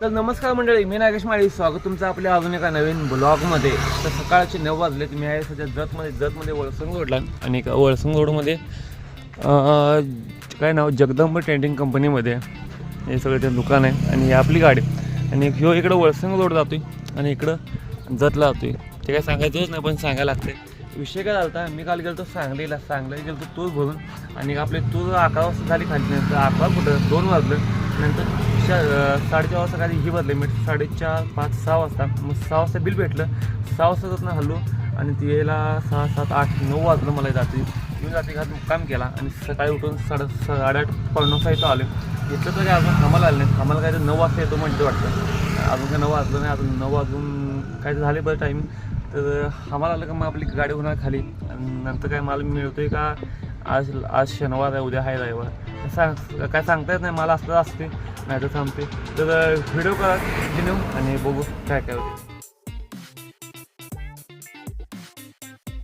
तर नमस्कार मंडळी मी नागेश माळी. स्वागत तुमचं आपल्या अजून एका नवीन ब्लॉगमध्ये. तर सकाळचे नऊ वाजले मी आहे सध्या जतमध्ये. जतमध्ये वळसंग रोडला आणि एका वळसंग रोडमध्ये काय नाव? जगदंब टेंटिंग कंपनीमध्ये. हे सगळं ते दुकान आहे. आणि ही आपली गाडी. आणि ह्यो इकडं वळसंग रोड आहे आणि इकडं जतला आहे ते काय सांगायचंच नाही पण सांगायला लागते विषय काय झाला होता मी काल गेलो सांगलीला. सांगलीला गेलो तूर भरून. आणि आपले तूर अकरा वाजता झाली खाली. नंतर अकरा कुठं? दोन वाजलं. नंतर चार साडेचार वाजता काही ही बदले मी साडेचार पाच सहा वाजता मग सहा वाजता बिल भेटलं. सहा वाजता हल्लो आणि ती यायला सहा सात आठ नऊ वाजलं मला जाते. मी जाते घात काम केला आणि सकाळी उठून साडे साडेआठ पावणे नऊ इथं आले. इथं तर काय अजून थांबायला आलं नाही थांबायला काय तर नऊ वाजता येतो म्हणते वाटतं. अजून काय नऊ वाजलं नाही अजून नऊ वाजून काय तर झाले बरं टाईम तर आम्हाला आलं का मग आपली गाडी होणार खाली. आणि नंतर काय मला मिळतोय का? आज आज शनिवार आहे उद्या आहे रविवार. सांग काय सांगता येत नाही मला असतं असते नाही तर थांबते. तर व्हिडिओ करा कंटिन्यू आणि बघू काय काय होते.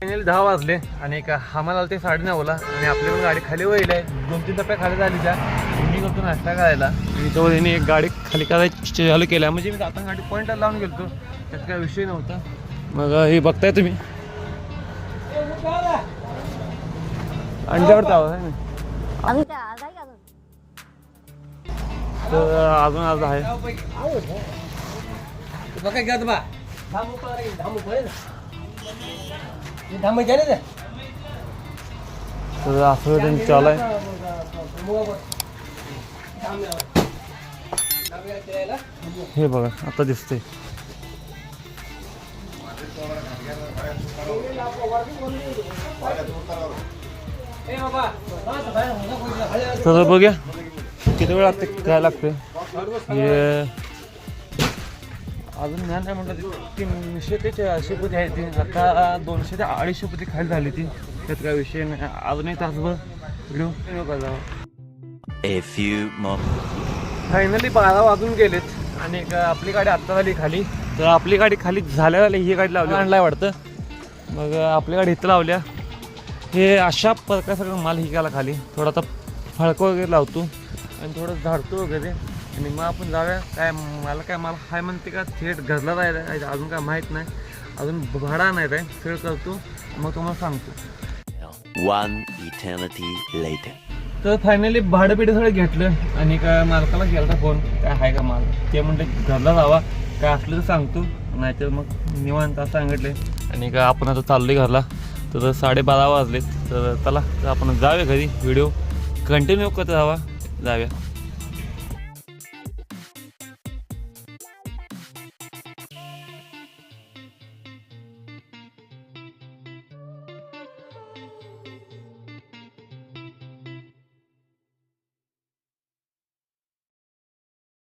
फायनली दहा वाजले आणि एक आम्हाला आलं ते साडे नऊला आणि आपली पण गाडी खाली वळली आहे. दोन तीन टप्प्या खाली झाली त्या. मी करतो नाश्ता करायला. आणि तेव्हा त्यांनी एक गाडी खाली करायची चालू केल्या म्हणजे मी आता गाडी पॉईंटला लावून गेलो त्यात काय विषय नव्हता. मग हे बघताय तुम्ही. अंड्यावर तावा आहे मी अजून आज आहे का अजून? तर अजून आज आहे. बघा घ्या बा. धामू पळे धामू पळे धामू गेले ते तर असं त्यांनी चालू आहे. हे बघा आता दिसतंय. तर बघूया. किती वेळ लागते काय लागते हे अजून ज्ञान नाही म्हणलं ती तीनशे ते चारशे पोती आहे ती. आता दोनशे ते अडीचशे पोती खाली झाली ती. त्यात काय विषय नाही. अजून एक तासभर व्हिडिओ moments. फायनली बारा वाजून गेलेत. आणि आपली गाडी आत्ता झाली खाली. तर आपली गाडी खाली झाल्या झाल्या ही गाडी लावली. आणलाय वाटतं. मग आपली गाडी इथं लावल्या. हे अशा प्रकार सगळं माल हिकायला खाली. थोडा आता फळकं वगैरे लावतो आणि थोडं झाडतो वगैरे. आणि मग आपण जाऊया काय मला काय मला हाय म्हणते का? थेट घरला जायला अजून काय माहीत नाही. अजून भाडा नाही आहे फेड करतो. मग तुम्हाला सांगतो. One eternity later. तर फायनली भाडं पिढी सगळं घेतलं. आणि काय मालकाला गेलता फोन काय आहे का माल? ते म्हणते घरला जावा. काय असलं तर सांगतो. नाहीतर मग निवांत असं सांगितले. आणि काय आपण आता चाललोय घरला. तर साडेबारा वाजलेत. तर चला आपण जाऊया घरी. व्हिडिओ कंटिन्यू करत राहावा जाऊया.